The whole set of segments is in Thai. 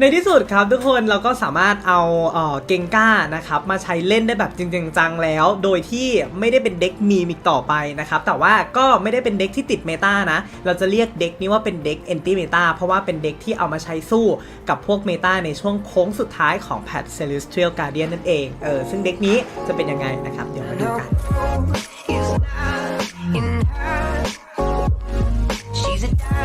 ในที่สุดครับทุกคนเราก็สามารถเอาเออเกงก้านะครับมาใช้เล่นได้แบบจริงๆจังแล้ว โดยที่ไม่ได้เป็นเด็กมีมอีกต่อไปนะครับแต่ว่าก็ไม่ได้เป็นเด็กที่ติดเมตานะ เราจะเรียกเด็กนี้ว่าเป็นเด็ก anti meta เพราะว่าเป็นเด็กที่เอามาใช้สู้กับพวกเมตาในช่วงโค้งสุดท้ายของแพท Celestial Guardian นั่นเองเออซึ่งเด็กนี้จะเป็นยังไงนะครับเดี๋ยวมาดูกัน She's a diamond.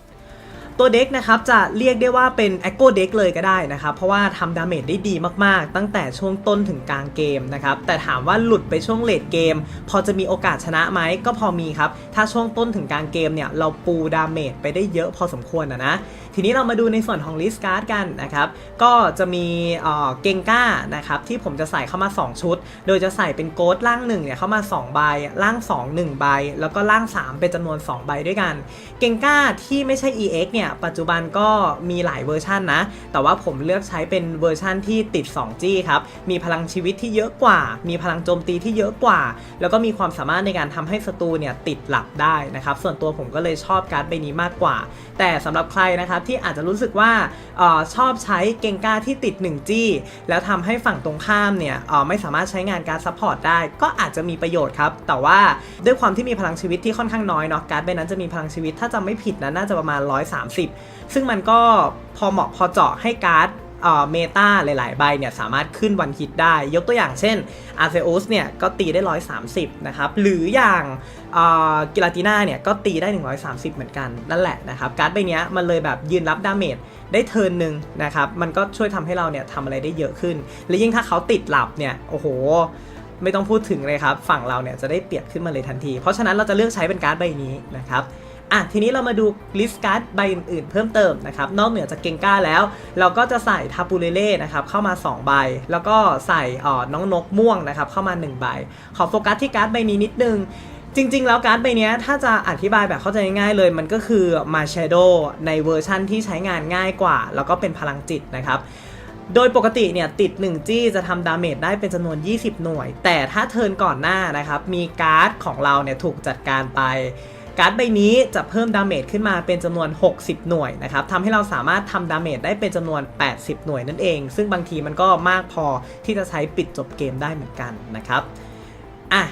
ตัวเด็กนะครับจะเรียกได้ว่าเป็น e อ h o เด็กเลยก็ได้นะครับเพราะว่าทำดาเมจได้ดีมากๆ ตั้งแต่ช่วงต้นถึงกลางเกมนะครับแต่ถามว่าหลุดไปช่วงเลดเกม พอจะมีโอกาสชนะไหมก็พอมีครับ ถ้าช่วงต้นถึงกลางเกมเนี่ยเราปูดาเมจไปได้เยอะพอสมควรนะนะทีนี้เรามาดูในส่วนของลิสการ์ดกันนะครับก็จะมีเอ่อเกงก้านะครับที่ผมจะใส่เข้ามา 2 ชุด โดยจะใส่เป็นโกดล่าง1เนี่ยเข้ามา 2 ใบ ล่าง 2 1 ใบ แล้วก็ล่าง 3 เป็นจำนวน 2 ใบด้วยกัน เกงก้าที่ไม่ใช่ EX เนี่ยปัจจุบันก็มีหลายเวอร์ชันนะ แต่ว่าผมเลือกใช้เป็นเวอร์ชันที่ติด 2G ครับมีพลังชีวิตที่เยอะกว่า มีพลังโจมตีที่เยอะกว่า แล้วก็มีความสามารถในการทำให้ศัตรูเนี่ยติดหลับได้นะครับส่วนตัวผมก็เลยชอบการ์ดใบนี้มากกว่า แต่สำหรับใครนะครับที่อาจจะรู้สึกว่าออชอบใช้เกงก้าที่ติด 1G แล้วทำให้ฝั่งตรงข้ามเนี่ยออไม่สามารถใช้งานการซัพพอร์ตได้ ก็อาจจะมีประโยชน์ครับแต่ว่าด้วยความที่มีพลังชีวิตที่ค่อนข้างน้อยเนาะการ์ดใบนั้นจะมีพลังชีวิตถ้าจำไม่ผิดนะน่าจะประมาณ 130ซึ่งมันก็พอเหมาะพอเจาะให้การ์ดเมตาหลาย ๆ ใบเนี่ยสามารถขึ้นวันฮิตได้ ยกตัวอย่างเช่นอาร์เซอุสเนี่ยก็ตีได้ 130 นะครับ หรืออย่างกิลาติน่าเนี่ยก็ตีได้ 130 เหมือนกัน นั่นแหละนะครับ การ์ดใบนี้มันเลยแบบยืนรับดาเมจได้เทิร์นหนึ่งนะครับ มันก็ช่วยทำให้เราเนี่ยทำอะไรได้เยอะขึ้น และยิ่งถ้าเขาติดหลับเนี่ย โอ้โห ไม่ต้องพูดถึงเลยครับ ฝั่งเราเนี่ยจะได้เปรียบขึ้นมาเลยทันที เพราะฉะนั้นเราจะเลือกใช้เป็นการ์ดใบนี้นะครับ อะทีนี้เรามาดูลิสต์การ์ดใบอื่นๆเพิ่มเติมนะครับ นอกเหนือจากเกงก้าแล้ว เราก็จะใส่ทาปูเลเล่นะครับเข้ามา 2 ใบ แล้วก็ใส่อ่อน้องนกม่วงนะครับเข้ามา 1 ใบ ขอโฟกัสที่การ์ดใบนี้นิดนึงจริง ๆ แล้วการ์ดใบนี้ถ้าจะอธิบายแบบเข้าใจง่ายๆเลย มันก็คือ มาเชโดในเวอร์ชั่นที่ใช้งานง่ายกว่า แล้วก็เป็นพลังจิตนะครับ โดยปกติเนี่ยติด 1 จี้จะทำดาเมจได้เป็นจำนวน 20 หน่วย แต่ถ้าเทิร์นก่อนหน้านะครับ มีการ์ดของเราเนี่ยถูกจัดการไป การ์ดใบนี้จะเพิ่มดาเมจขึ้นมาเป็นจำนวน 60 หน่วยนะครับทำให้เราสามารถทำดาเมจได้เป็นจำนวน 80 หน่วยนั่นเอง ซึ่งบางทีมันก็มากพอที่จะใช้ปิดจบเกมได้เหมือนกันนะครับอะ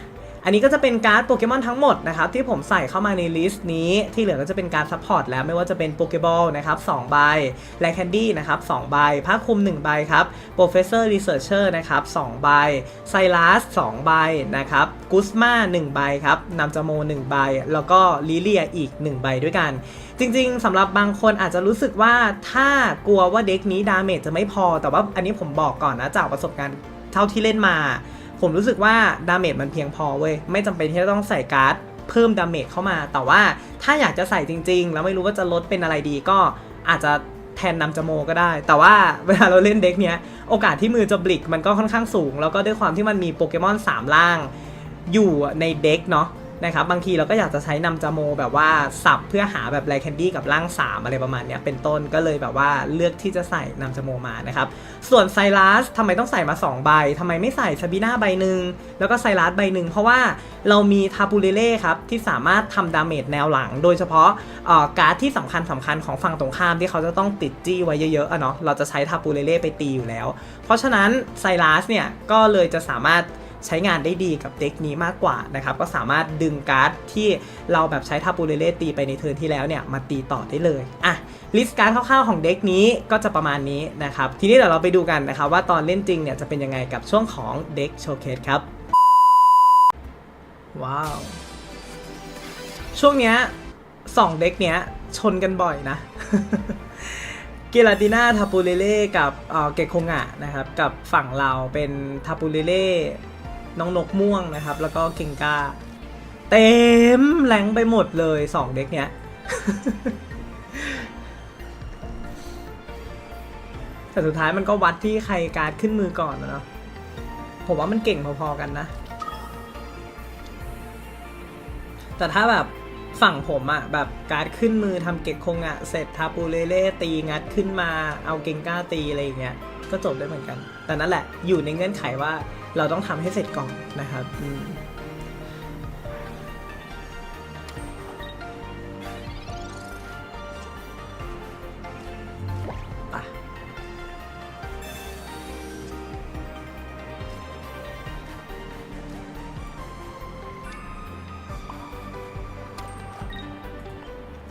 อันนี้ก็จะเป็นการ์ดโปเกมอนทั้งหมดนะครับที่ผมใส่เข้ามาในลิสต์นี้ที่เหลือก็จะเป็นการซัพพอร์ตแล้วไม่ว่าจะเป็นโปเกบอลนะครับ2ใบแลคแคนดี้นะครับ2ใบผ้าคลุม 1 ใบครับโปรเฟสเซอร์รีเสิร์ชเชอร์นะครับ2ใบไซรัส2ใบนะครับกุสมา1ใบครับนำจโม1ใบแล้วก็ลิเลียอีก 1 ใบด้วยกัน จริงๆสำหรับบางคนอาจจะรู้สึกว่าถ้ากลัวว่าเด็กนี้ดาเมจจะไม่พอแต่ว่าอันนี้ผมบอกก่อนนะจากประสบการณ์เท่าที่เล่นมา ผมรู้สึกว่าดาเมจมันเพียงพอเว้ย ไม่จำเป็นที่จะต้องใส่การ์ดเพิ่มดาเมจเข้ามา แต่ว่าถ้าอยากจะใส่จริง ๆ แล้วไม่รู้ว่าจะลดเป็นอะไรดีก็อาจจะแทนนำจโมก็ได้ แต่ว่าเวลาเราเล่นเด็กเนี้ย โอกาสที่มือจะบลิกมันก็ค่อนข้างสูง แล้วก็ด้วยความที่มันมีโปเกมอน 3 ล่าง อยู่ในเด็กเนาะ นะครับบางทีเราก็อยากจะใช้นำจาโมแบบว่าสับเพื่อหาแบบไลแคนดี้กับร่าง 3 อะไรประมาณนี้เป็นต้นก็เลยแบบว่าเลือกที่จะใส่นำจาโมมานะครับส่วนไซรัสทำไมต้องใส่มา 2 ใบทำไมไม่ใส่ซาบีนาใบหนึ่งแล้วก็ไซรัสใบหนึ่งเพราะว่าเรามีทาปูเลเล่ครับที่สามารถทำดาเมจแนวหลัง โดยเฉพาะอ่อการ์ดที่สำคัญสำคัญของฝั่งตรงข้ามที่เขาจะต้องติดจี้ไว้เยอะๆอะเนาะเราจะใช้ทาปูเลเล่ไปตีอยู่แล้ว เพราะฉะนั้นไซรัสเนี่ยก็เลยจะสามารถ ใช้งานได้ดีกับเด็กนี้มากกว่านะครับก็สามารถดึงการ์ดที่เราแบบใช้ทาปูเลเล่ตีไปในเทิร์นที่แล้วเนี่ยมาตีต่อได้เลยอะลิสต์การ์ดคร่าวๆของเด็กนี้ก็จะประมาณนี้นะครับทีนี้เดี๋ยวเราไปดูกันนะครับว่าตอนเล่นจริงเนี่ยจะเป็นยังไงกับช่วงของเด็กโชว์เคสครับว้าว ช่วงเนี้ยสองเด็กเนี้ยชนกันบ่อยนะเกลาติน่าทาปูเลเล่กับเออเกโคงะนะครับกับฝั่งเราเป็นทาปูเลเล่ น้องนกม่วงนะครับ แล้วก็เกงกาเต็มแรงไปหมดเลยสองเด็กเนี้ยแต่สุดท้ายมันก็วัดที่ใครการ์ดขึ้นมือก่อนนะเนาะผมว่ามันเก่งพอๆกันนะ แต่ถ้าแบบฝั่งผมอะแบบการ์ดขึ้นมือทำเก็กคงอะเสร็จทาปูเล่เล่ตีงัดขึ้นมาเอาเกงก้าตีอะไรอย่างเงี้ย ก็จบได้เหมือนกัน แต่นั่นแหละอยู่ในเงื่อนไขว่าเราต้องทำให้เสร็จก่อนนะครับอืมไป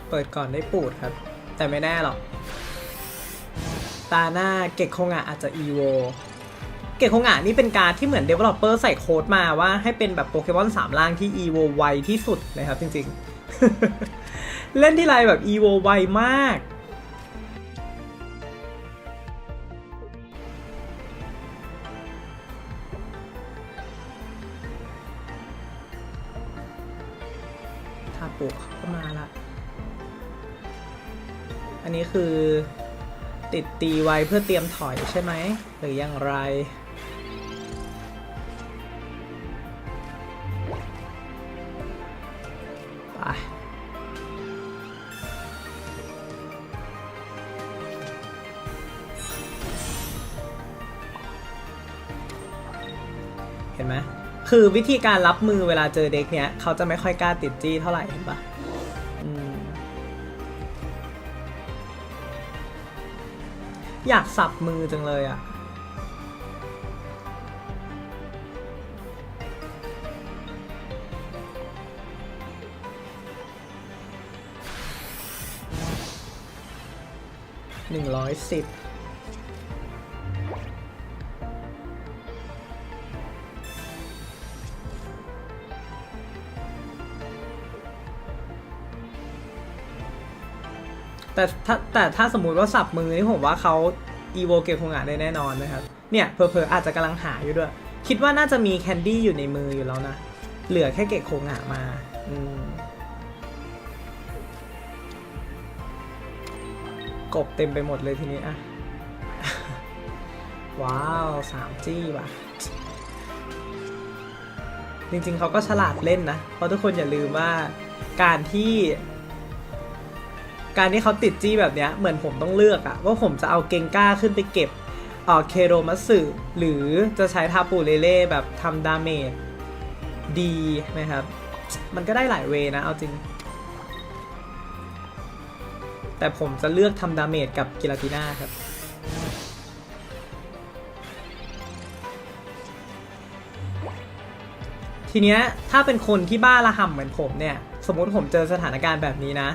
เปิดก่อนได้ปูดครับ แต่ไม่แน่หรอก ตาหน้าเก็กคงอะอาจจะ EVO เก็กคงอะนี่เป็นการที่เหมือน Developer ใส่โค้ดมาว่าให้เป็นแบบโปเกมอนสามล่างที่ EVO ไวที่สุดเลยครับจริงๆ เล่นที่ไรแบบ EVO ไวมากถ้าปลูกเขาก็มาละ อันนี้คือ ติดตีไว้เพื่อเตรียมถอยใช่ไหม หรืออย่างไร ไปเห็นไหมคือวิธีการรับมือเวลาเจอเด็กเนี้ย เขาจะไม่ค่อยกล้าติดจี้เท่าไหร่เห็นปะ อยากสับมือจังเลยอะ่ะ หนึ่งร้อยสิบ แต่ถ้าแต่ถ้าสมมุติว่าสับมือนี่ผมว่าเขาอีโวเกคงอะได้แน่นอนนะครับ เนี่ยเพอเพอๆอาจจะกำลังหาอยู่ด้วย คิดว่าน่าจะมีแคนดี้อยู่ในมืออยู่แล้วนะ เหลือแค่เกะโคงอะมาอืมกบเต็มไปหมดเลยทีนี้อะว้าวสามจี้ว่ะ จริงๆเขาก็ฉลาดเล่นนะ เพราะทุกคนอย่าลืมว่าการที่ การที่เขาติดจี้แบบเนี้ยเหมือนผมต้องเลือกอะว่าผมจะเอาเกงก้าขึ้นไปเก็บเอ่อเคโรมัตสึหรือจะใช้ทาปูเลเล่แบบทำดาเมจดีนะครับ มันก็ได้หลายเวนะเอาจริง แต่ผมจะเลือกทำดาเมจกับกิลาติน่าครับทีเนี้ยถ้าเป็นคนที่บ้าระห่ำเหมือนผมเนี่ย สมมติผมเจอสถานการณ์แบบนี้นะ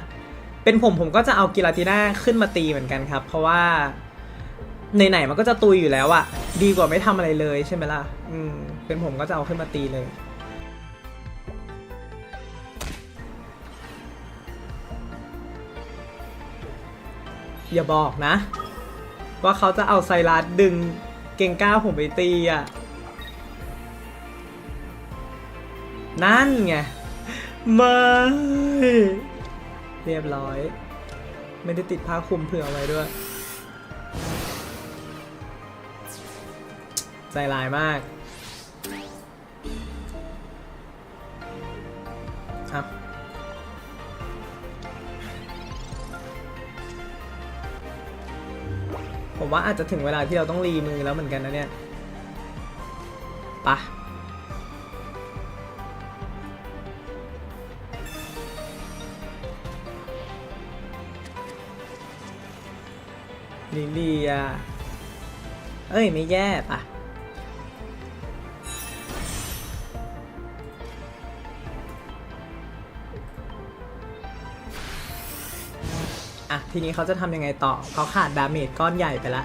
เป็นผมผมก็จะเอากิลาติน่าขึ้นมาตีเหมือนกันครับ เพราะว่าไหนๆมันก็จะตุยอยู่แล้วอะดีกว่าไม่ทำอะไรเลยใช่ไหมล่ะ อืม เป็นผมก็จะเอาขึ้นมาตีเลย อย่าบอกนะ ว่าเขาจะเอาไซรัสดึงเก่งก้าผมไปตีอะนั่นไง ไม่ เรียบร้อย ไม่ได้ติดผ้าคลุมเผื่อไว้ด้วย ใจร้ายมากครับผมว่าอาจจะถึงเวลาที่เราต้องรีมือแล้วเหมือนกันนะเนี่ย ลิเลีย เอ้ย ไม่แย่ปะอะ ทีนี้เขาจะทำยังไงต่อ เขาขาดดาเมจก้อนใหญ่ไปละ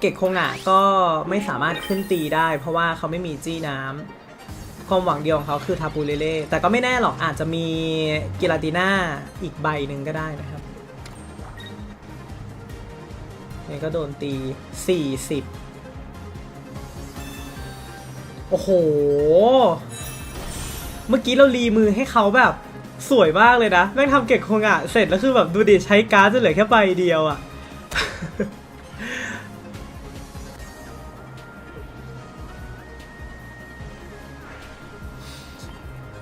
เก็กคงอะก็ไม่สามารถขึ้นตีได้ เพราะว่าเขาไม่มีจี้น้ำความหวังเดียวของเขาคือทาปูเลเล่แต่ก็ไม่แน่หรอกอาจจะมีกิลาติน่าอีกใบหนึ่งก็ได้นะครับ นี่ก็โดนตี 40 โอ้โห เมื่อกี้เรารีมือให้เขาแบบสวยมากเลยนะแม่งทำเก็บคงอะเสร็จแล้วคือแบบดูดิใช้การ์ดจะเหลือแค่ใบเดียวอะ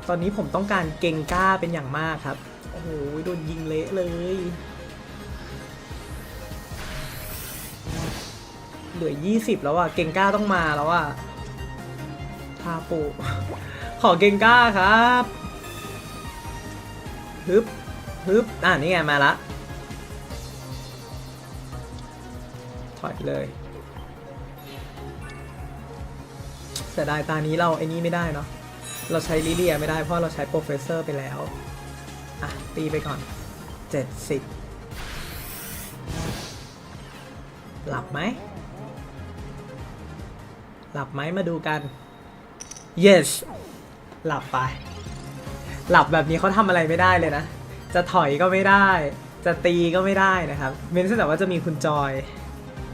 ตอนนี้ผมต้องการเก่งกล้าเป็นอย่างมากครับ โอ้โห โดนยิงเละเลย เหลือ 20 แล้วอะเก่งก้าต้องมาแล้วอะทาปู ขอเก่งก้าครับฮึบฮึบอ่านี่ไงมาละ ถอยเลยเสียดายตานี้เราไอ้นี่ไม่ได้เนาะ เราใช้ลิเลียไม่ได้เพราะเราใช้โปรเฟสเซอร์ไปแล้ว อะ ตีไปก่อน 70 หลับไหม หลับไหมมาดูกัน yes หลับไป หลับแบบนี้เขาทำอะไรไม่ได้เลยนะ จะถอยก็ไม่ได้ จะตีก็ไม่ได้นะครับเว้นแต่ว่าจะมีคุณจอย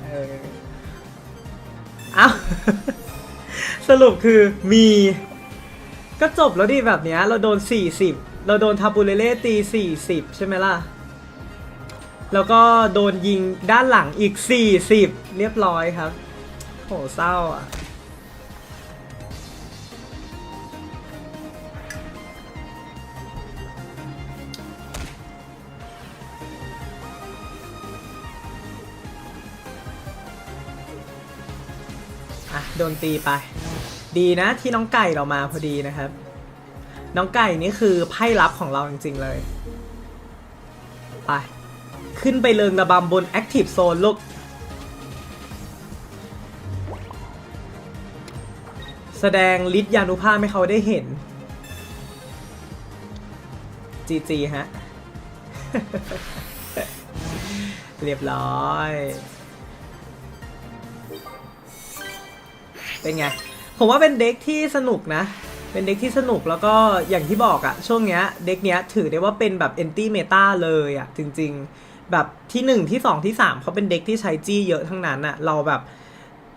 เอออ้าสรุปคือมี ก็จบแล้วดิแบบเนี้ย เราโดน 40 เราโดนทาบูเลเล่ตี 40 ใช่ไหมล่ะ แล้วก็โดนยิงด้านหลังอีก 40 เรียบร้อยครับ โหเศร้าอะ โดนตีไป ดีนะที่น้องไก่เรามาพอดีนะครับ น้องไก่นี่คือไพ่ลับของเราจริงๆเลย ไป ขึ้นไปเริงระบำบน Active Zone ลูก แสดงฤทธิ์ยานุภาพให้เขาได้เห็นจีจีฮะ เรียบร้อย เป็นไง ผมว่าเป็นเด็กที่สนุกนะ เป็นเด็กที่สนุกแล้วก็อย่างที่บอกอะช่วงเนี้ยเด็กเนี้ยถือได้ว่าเป็นแบบ anti meta เลยอะจริง ๆ แบบที่ 1 ที่ 2 ที่ 3เขาเป็นเด็กที่ใช้จี้เยอะทั้งนั้นอะเราแบบ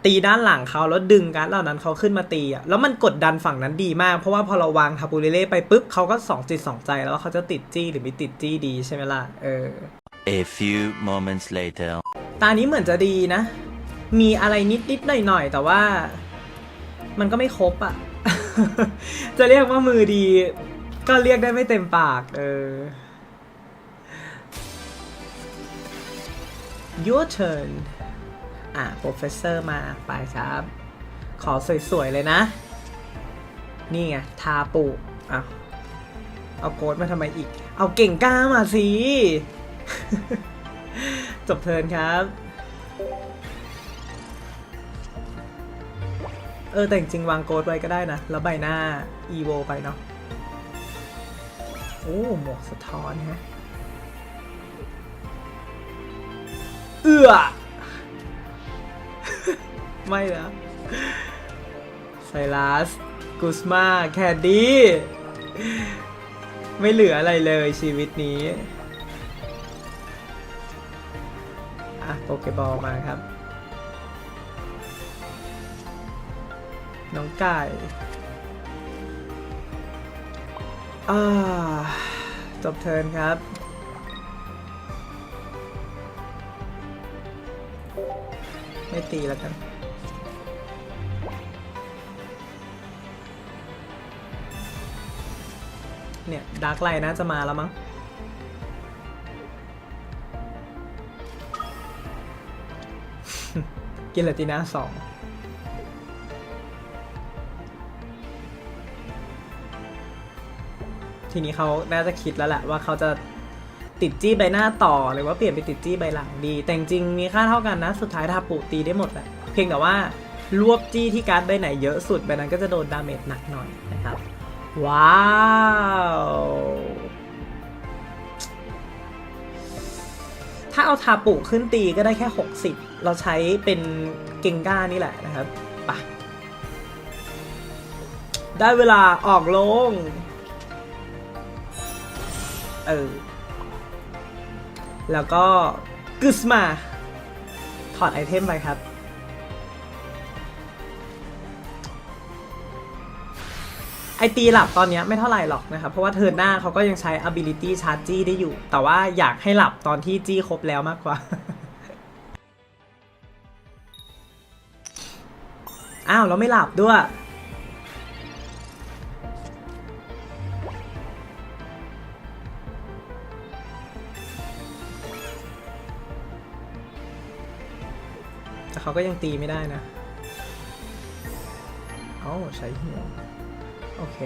ตีด้านหลังเขาแล้วดึงการดเหล่านั้นเขาขึ้นมาตีอะแล้วมันกดดันฝั่งนั้นดีมาก เพราะว่าพอเราวางทาบูเรเล่ไปปุ๊บเขาก็สองจิตสองใจแล้วว่าเขาจะติดจี้หรือไม่ติดจี้ดีใช่ไหมล่ะเออ A few moments later. ตานี้เหมือนจะดีนะ มีอะไรนิดนิดๆหน่อยหน่อยๆแต่ว่า มันก็ไม่ครบอะ่ะ จะเรียกว่ามือดี ก็เรียกได้ไม่เต็มปาก เออ your turn อะ professor มาไปครับ ขอสวย ๆ เลยนะ นี่ไง ทาปูอะเอาโกดมาทำไมอีก เอาเก่งกล้ามาสิ จบเทิร์นครับ เออแต่จริงๆวางโกดไว้ก็ได้นะ แล้วใบหน้าอีโวไปเนาะโอ้หมวกสะท้อนฮะเอือไม่นะไซรัสกุสมาแคดดี้ไม่เหลืออะไรเลยชีวิตนี้ อะโปเกบอลมาครับ น้องไก่าจบเทิร์นครับ ไม่ตีแล้วกันเนี่ยดาร์กไลน์น่าจะมาแล้วมั้งกินเลติน่าสอง ทีนี้เขาน่าจะคิดแล้วแหละว่าเขาจะติดจี้ใบหน้าต่อหรือว่าเปลี่ยนไปติดจี้ใบหลังดี แต่จริงมีค่าเท่ากันนะ สุดท้ายทาปุตีได้หมดแหละเพียงแต่ว่ารวบจี้ที่การ์ดใบไหนเยอะสุดใบนั้นก็จะโดนดาเมจหนักหน่อยนะครับ ว้าวถ้าเอาทาปุขึ้นตีก็ได้แค่ 60 เราใช้เป็นเกงก้านี่แหละนะครับไปะได้เวลาออกลง เออ แล้วก็กึสมา ถอดไอเทมไปครับ ไอตีหลับตอนนี้ไม่เท่าไหร่หรอกนะครับ เพราะว่าเทินหน้าเขาก็ยังใช้ ability ชาร์จจี้ได้อยู่ แต่ว่าอยากให้หลับตอนที่จี้ครบแล้วมากกว่า อ้าวเราไม่หลับด้วย เขาก็ยังตีไม่ได้นะ เอาใช้หัวโอเค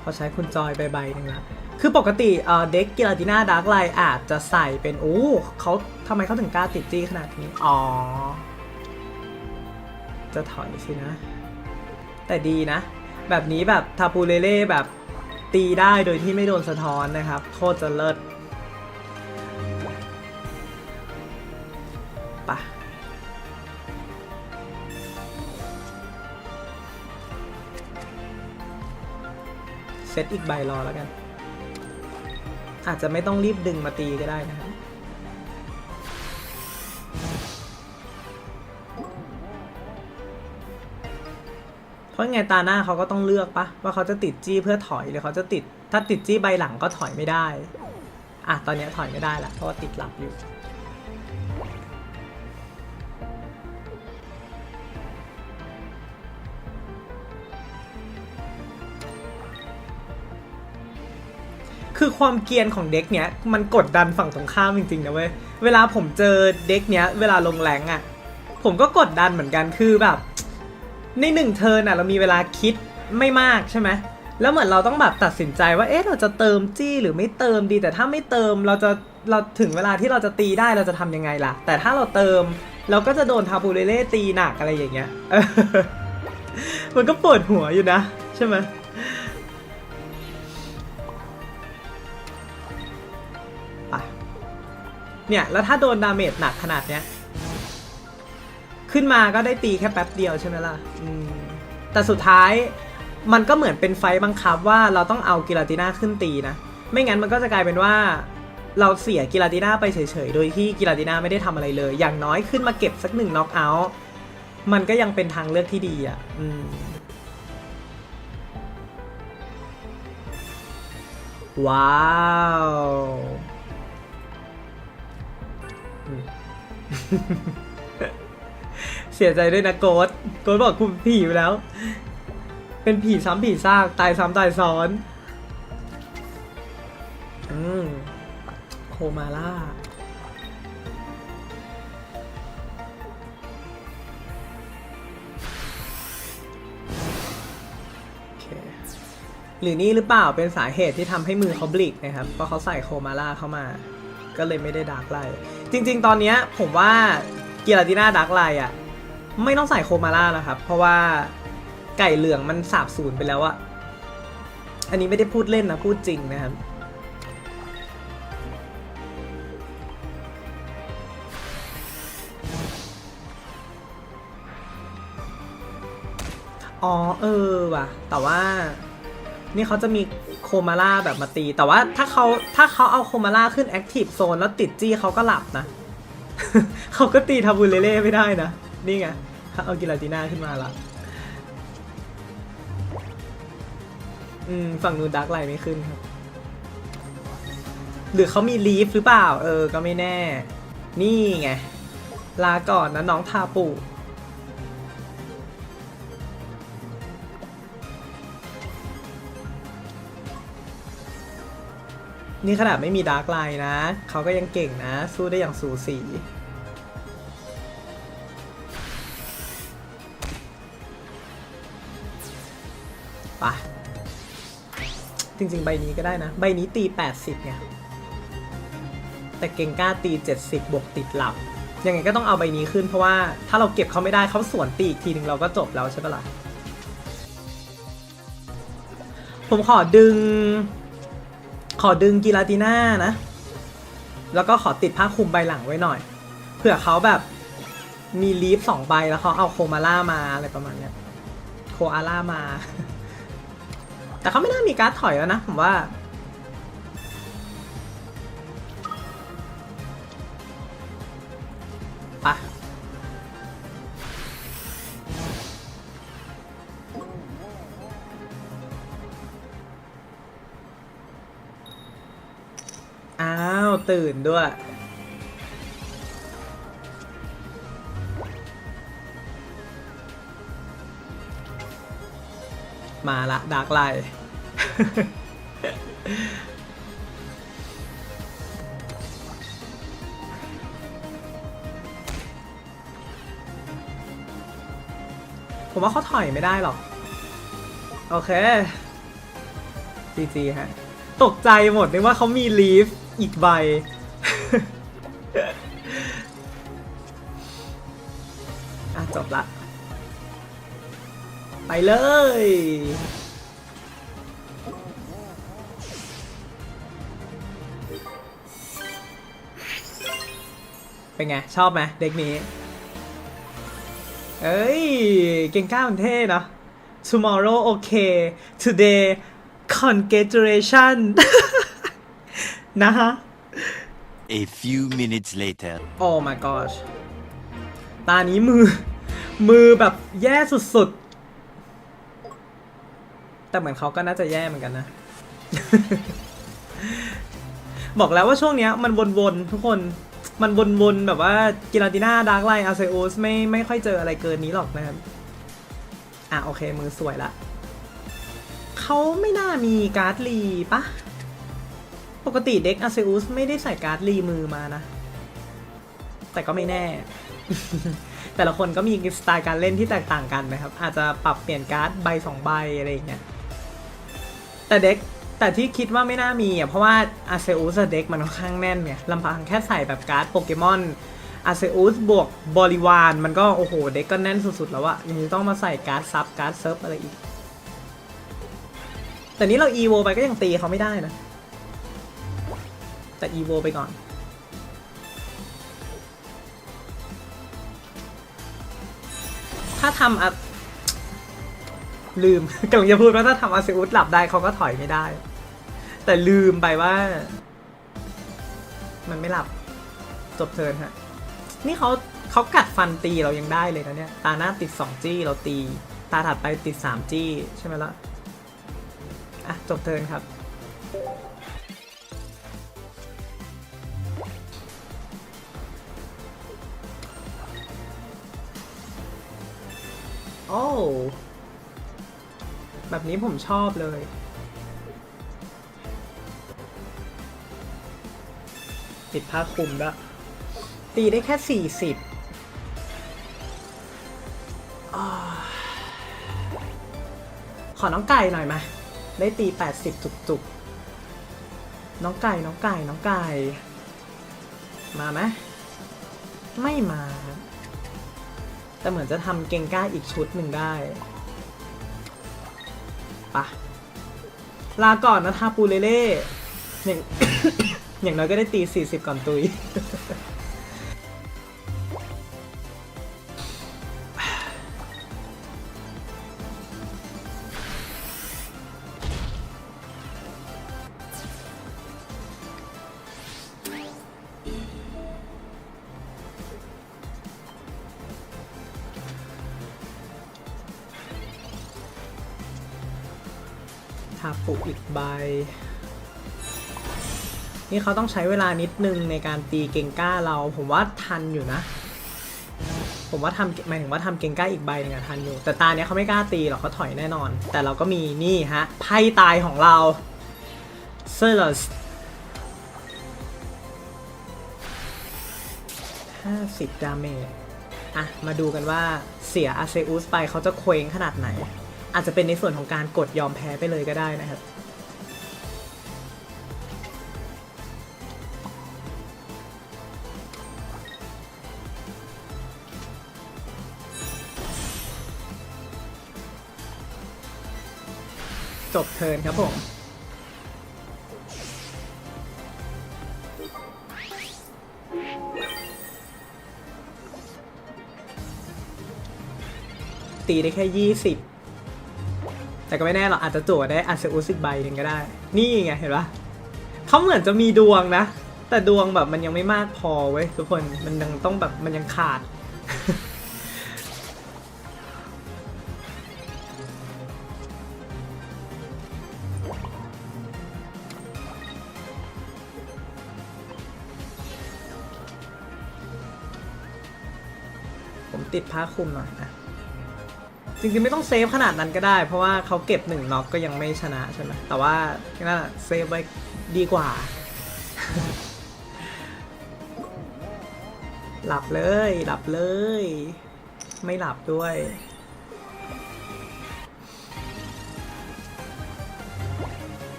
เขาใช้คุณจอยไปใบหนึ่งละคือปกติเด็กกิลาติน่าดาร์กไลอาจจะใส่เป็นโอ้เขาทำไมเขาถึงกล้าติดจี้ขนาดนี้ อ๋อ จะถอยสินะ แต่ดีนะ แบบนี้แบบทาปูเลเล่แบบตีได้โดยที่ไม่โดนสะท้อนนะครับโคตรจะเลิศปะ เซตอีกใบรอแล้วกัน อาจจะไม่ต้องรีบดึงมาตีก็ได้นะครับ เพราะไงตาหน้าเขาก็ต้องเลือกปะว่าเขาจะติดจี้เพื่อถอยหรือเขาจะติด ถ้าติดจี้ใบหลังก็ถอยไม่ได้ อะตอนนี้ถอยไม่ได้ละเพราะว่าติดหลับอยู่ ความเกรียนของเด็กเนี้ยมันกดดันฝั่งตรงข้ามจริงๆนะเว้ย เวลาผมเจอเด็กเนี้ยเวลาลงแรงอะ่ะ ผมก็กดดันเหมือนกันคือแบบ ในหนึ่งเทิร์นอะเรามีเวลาคิดไม่มากใช่ไหมแล้วเหมือนเราต้องแบบตัดสินใจว่า เอ๊ะ เราจะเติมจี้หรือไม่เติมดี แต่ถ้าไม่เติมเราจะ เราถึงเวลาที่เราจะตีได้เราจะทำยังไงล่ะ แต่ถ้าเราเติมเราก็จะโดนทาบูเลเล่ตีหนักอะไรอย่างเงี้ย มันก็ปวดหัวอยู่นะ ใช่ไหม เนี่ย แล้วถ้าโดนดาเมจหนักขนาดเนี้ย ขึ้นมาก็ได้ตีแค่แป๊บเดียวใช่ไหมล่ะอืมแต่สุดท้ายมันก็เหมือนเป็นไฟต์บังคับว่าเราต้องเอากิลาติน่าขึ้นตีนะ ไม่งั้นมันก็จะกลายเป็นว่า เราเสียกิลาติน่าไปเฉยๆ โดยที่กิลาติน่าไม่ได้ทำอะไรเลย อย่างน้อยขึ้นมาเก็บสักหนึ่งน็อกเอาท์มันก็ยังเป็นทางเลือกที่ดีอะอืมว้าว เสียใจด้วยนะโกดโกดบอกกูผีอยู่แล้ว เป็นผีซ้ำผีซากตายซ้ำตายซ้อน อืมโคมาล่า หรือนี่หรือเปล่าเป็นสาเหตุที่ทำให้มือเขาบลิกนะครับ เพราะเขาใส่โคมาล่าเข้ามา ก็เลยไม่ได้ดาร์กไลท์ จริง ๆ ตอนเนี้ยผมว่าเกียร์ติน่าดาร์กไลท์อะไม่ต้องใส่โคมาล่าแล้วครับ เพราะว่าไก่เหลืองมันสาบสูญไปแล้วอะอันนี้ไม่ได้พูดเล่นนะ พูดจริงนะครับ อ๋อ เออว่ะ แต่ว่า นี่เขาจะมีโคมาล่าแบบมาตี แต่ว่าถ้าเขาถ้าเขาเอาโคมาล่าขึ้นแอคทีฟโซนแล้วติดจี้เขาก็หลับนะ เขาก็ตีทาบูเลเล่ไม่ได้นะ นี่ไงเขาเอากิลาติน่าขึ้นมาละอืมฝั่งนูนดักไลไม่ขึ้นครับ หรือเขามีลีฟหรือเปล่า เออ ก็ไม่แน่ นี่ไง ลาก่อนนะน้องทาปู นี่ขนาดไม่มีดาร์กไลน์นะ เขาก็ยังเก่งนะ สู้ได้อย่างสูสีไปะจริงๆ ใบนี้ก็ได้นะ ใบนี้ตี 80ไงแต่เก่งกล้าตี 70 บวกติดหลับ ยังไงก็ต้องเอาใบนี้ขึ้นเพราะว่าถ้าเราเก็บเขาไม่ได้เขาสวนตีอีกทีหนึ่งเราก็จบแล้วใช่ปะล่ะผมขอดึง ขอดึงกีลาติน่านะ แล้วก็ขอติดผ้าคลุมใบหลังไว้หน่อย เผื่อเขาแบบมีลีฟสองใบแล้วเขาเอาโคมาล่ามาอะไรประมาณเนี้ยโคอาล่ามา แต่เขาไม่น่ามีการ์ดถอยแล้วนะผมว่า ตื่นด้วย มาละดาร์กไลน์ผมว่าเขาถอยไม่ได้หรอก โอเคจีจีฮะ ตกใจหมดนึกว่าเขามีลีฟ อีกใบ อะจบละ ไปเลย เป็นไง ชอบไหมเด็กนี้ เอ้ย เก่งกล้ามันเท่เนอะ tomorrow okay today congratulation นะฮะ A few minutes later. oh my gosh ตานี้มือ มือแบบแย่สุดๆ แต่เหมือนเขาก็น่าจะแย่เหมือนกันนะ บอกแล้วว่าช่วงเนี้ยมันวนๆ ทุกคน มันวนๆ แบบว่ากิราติน่าดาร์กไลน์อาเซโอสไม่ไม่ค่อยเจออะไรเกินนี้หรอกนะครับ อะโอเคมือสวยละ เขาไม่น่ามีการ์ดลีปะ ปกติเด็กอาเซอุสไม่ได้ใส่การ์ดรีมือมานะ แต่ก็ไม่แน่ แต่ละคนก็มีสไตล์การเล่นที่แตกต่างกันนะครับ อาจจะปรับเปลี่ยนการ์ดใบสองใบอะไรอย่างเงี้ยแต่เด็กแต่ที่คิดว่าไม่น่ามีอะเพราะว่าอาเซอุสเด็กมันค่อนข้างแน่นไงลำพังแค่ใส่แบบการ์ดโปเกมอนอาเซอุสบวกบริวารมันก็โอ้โหเด็กก็แน่นสุดๆแล้วอะยังจะต้องมาใส่การ์ดซับการ์ดเซิร์ฟอะไรอีก แต่นี้เราอีโวไปก็ยังตีเขาไม่ได้นะ แต่อีโวไปก่อน ถ้าทำอะลืมกำลังจะพูดว่าถ้าทำอาเซอุสหลับได้เขาก็ถอยไม่ได้ แต่ลืมไปว่า มันไม่หลับจบเทินฮะ นี่เขาเขากัดฟันตีเรายังได้เลยนะเนี่ย ตาหน้าติด 2 จี้เราตี ตาถัดไปติด 3 จี้ ใช่ไหมล่ะ อะ จบเทินครับ โอ้แบบนี้ผมชอบเลยติดผ้าคลุมล้วยตีได้แค่สี่สิบขอน้องไก่หน่อยมา ได้ตีแปดสิบจุกๆ น้องไก่ น้องไก่ น้องไก่ มาไหมไม่มา แต่เหมือนจะทำเกงก้าอีกชุดหนึ่งได้ปะลาก่อนนะทาปูเล่เล่อย่างอย่างน้อยก็ได้ตี 40 ก่อนตุย ทาปุอีกใบ นี่เขาต้องใช้เวลานิดนึงในการตีเกงก้าเรา ผมว่าทันอยู่นะ ผมว่าทำหมายถึงว่าทำเกงก้าอีกใบหนึงอะทันอยู่ แต่ตาเนี้ยเขาไม่กล้าตีหรอกเขาถอยแน่นอน แต่เราก็มีนี่ฮะไพ่ตายของเราเซอร์ลสห้าสิบดาเมจอะ มาดูกันว่าเสียอาเซอุสไปเขาจะเคว้งขนาดไหน อาจจะเป็นในส่วนของการกดยอมแพ้ไปเลยก็ได้นะครับจบเทิร์นครับผม ตีได้แค่ยี่สิบ แต่ก็ไม่แน่หรอกอาจจะจั่วได้อาเซอุสิกใบหนึ่งก็ได้ นี่ไงเห็นปะเขาเหมือนจะมีดวงนะ แต่ดวงแบบมันยังไม่มากพอเว้ยทุกคนมันยังต้องแบบมันยังขาด ผมติดผ้าคลุมหน่อยนะ จริงๆไม่ต้องเซฟขนาดนั้นก็ได้ เพราะว่าเขาเก็บหนึ่งน็อกก็ยังไม่ชนะใช่ไหมแต่ว่าน่าเซฟไว้ดีกว่า หลับเลย หลับเลย ไม่หลับด้วย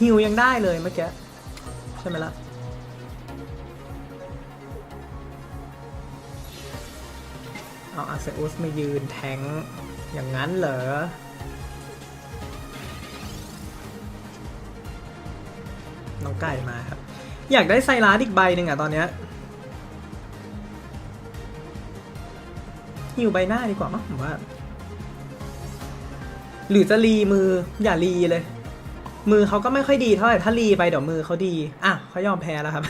ฮิวยังได้เลยเมื่อกี้ใช่ไหมละ่ะ เอาอาเซอุสมายืนแทงอย่างนั้นเหรอ น้องไก่มาครับ อยากได้ไซรัสอีกใบหนึ่งอะตอนเนี้ยหิวใบหน้าดีกว่ามั้งผมว่า หรือจะรีมืออย่ารีเลย มือเขาก็ไม่ค่อยดีเท่าไหร่ถ้ารีไปเดี๋ยวมือเขาดี อะเขายอมแพ้แล้วครับ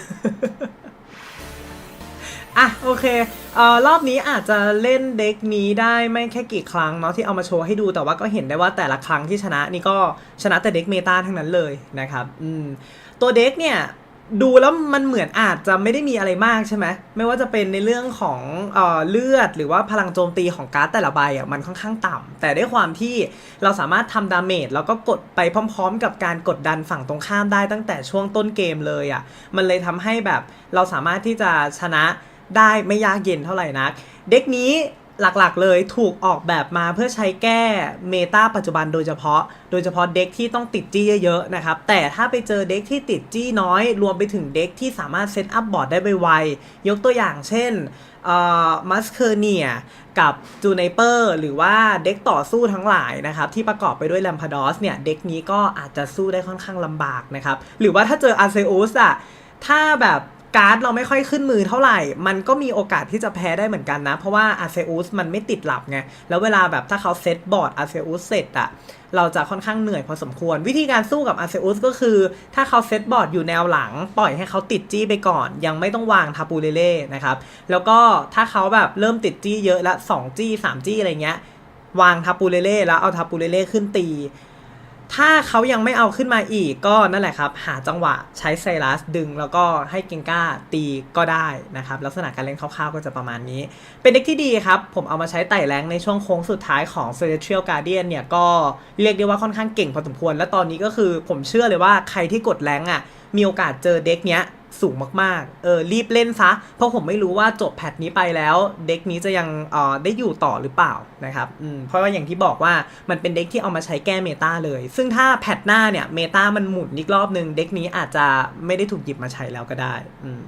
อะโอเค เอ่อรอบนี้อาจจะเล่นเด็กนี้ได้ไม่แค่กี่ครั้งเนาะที่เอามาโชว์ให้ดูแต่ว่าก็เห็นได้ว่าแต่ละครั้งที่ชนะนี่ก็ชนะแต่เด็กเมตาทั้งนั้นเลยนะครับอืมตัวเด็กเนี่ยดูแล้วมันเหมือนอาจจะไม่ได้มีอะไรมากใช่ไหมไม่ว่าจะเป็นในเรื่องของเออเลือดหรือว่าพลังโจมตีของการ์ดแต่ละใบอะมันค่อนข้างต่ำแต่ด้วยความที่เราสามารถทำดาเมจแล้วก็กดไปพร้อม ๆ กับการกดดันฝั่งตรงข้ามได้ตั้งแต่ช่วงต้นเกมเลยอะมันเลยทำให้แบบเราสามารถที่จะชนะ ได้ไม่ยากเย็นเท่าไหร่นัก เด็กนี้หลักๆเลยถูกออกแบบมาเพื่อใช้แก้เมตาปัจจุบันโดยเฉพาะ โดยเฉพาะเด็กที่ต้องติดจี้เยอะๆนะครับ แต่ถ้าไปเจอเด็กที่ติดจี้น้อย รวมไปถึงเด็กที่สามารถเซตอัพบอร์ดได้ไวๆยกตัวอย่างเช่นมัสเคเนียกับจูไนเปอร์หรือว่าเด็กต่อสู้ทั้งหลายนะครับ ที่ประกอบไปด้วยแลมพาดอสเนี่ย เด็กนี้ก็อาจจะสู้ได้ค่อนข้างลำบากนะครับ หรือว่าถ้าเจออาร์เซอุสอะถ้าแบบ การ์ดเราไม่ค่อยขึ้นมือเท่าไหร่ มันก็มีโอกาสที่จะแพ้ได้เหมือนกันนะ เพราะว่าอาเซอุสมันไม่ติดหลับไง แล้วเวลาแบบถ้าเขาเซตบอร์ดอาเซอุสเสร็จอะเราจะค่อนข้างเหนื่อยพอสมควร วิธีการสู้กับอาเซอุสก็คือ ถ้าเขาเซตบอร์ดอยู่แนวหลัง ปล่อยให้เขาติดจี้ไปก่อน ยังไม่ต้องวางทาปูเล่นะครับ แล้วก็ถ้าเขาแบบเริ่มติดจี้เยอะละ2จี้3จี้อะไรเงี้ยวางทาปูเล่แล้วเอาทาปูเลเล่ขึ้นตี ถ้าเขายังไม่เอาขึ้นมาอีกก็นั่นแหละครับ หาจังหวะใช้ไซรัสดึง แล้วก็ให้เกงก้าตีก็ได้นะครับ ลักษณะการเล่นคร่าวๆก็จะประมาณนี้ เป็นเด็กที่ดีครับ ผมเอามาใช้ไต่แรงในช่วงโค้งสุดท้ายของ Celestial Guardian เนี่ยก็เรียกได้ว่าค่อนข้างเก่งพอสมควร และตอนนี้ก็คือผมเชื่อเลยว่าใครที่กดแรงอะมีโอกาสเจอเด็กเนี้ย สูงมากๆ เออรีบเล่นซะ เพราะผมไม่รู้ว่าจบแพทนี้ไปแล้ว เด็กนี้จะยังเอ่อได้อยู่ต่อหรือเปล่านะครับอืมเพราะว่าอย่างที่บอกว่ามันเป็นเด็กที่เอามาใช้แก้เมตาเลย ซึ่งถ้าแพทหน้าเนี่ยเมตามันหมุนอีกรอบนึงเด็กนี้อาจจะไม่ได้ถูกหยิบมาใช้แล้วก็ได้อืม